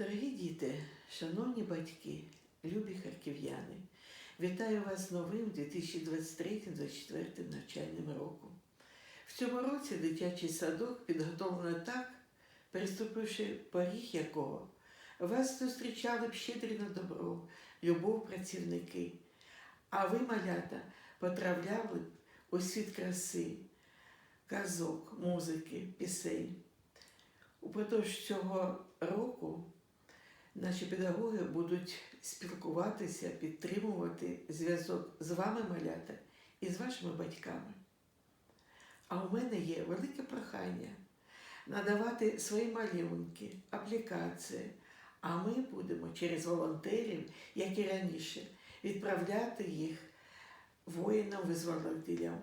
Дорогі діти, шановні батьки, любі харків'яни, вітаю вас з новим 2023-2024 навчальним роком. В цьому році дитячий садок підготовлено так, переступивши поріг якого вас зустрічали б щедрі на добро, любов працівники, а ви, малята, потрапляли б у світ краси, казок, музики, пісень. Упродовж цього року наші педагоги будуть спілкуватися, підтримувати зв'язок з вами, малята, і з вашими батьками. А у мене є велике прохання надавати свої малюнки, аплікації, а ми будемо через волонтерів, як і раніше, відправляти їх воїнам-визволителям,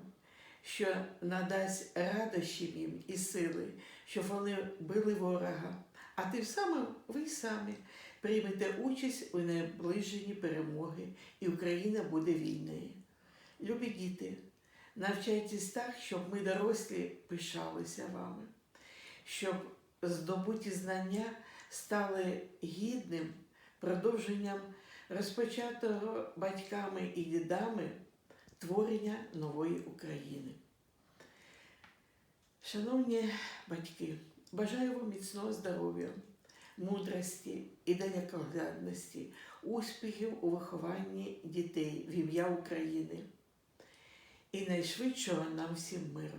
що надасть радощів їм і сили, щоб вони били ворога. А тим самим ви самі приймете участь у наближенні перемоги, і Україна буде вільною. Любі діти, навчайтесь так, щоб ми дорослі пишалися вами, щоб здобуті знання стали гідним продовженням розпочатого батьками і дідами творення нової України. Шановні батьки, бажаю вам міцного здоров'я, мудрості і далекоглядності, успіхів у вихованні дітей в ім'я України і найшвидшого нам всім миру.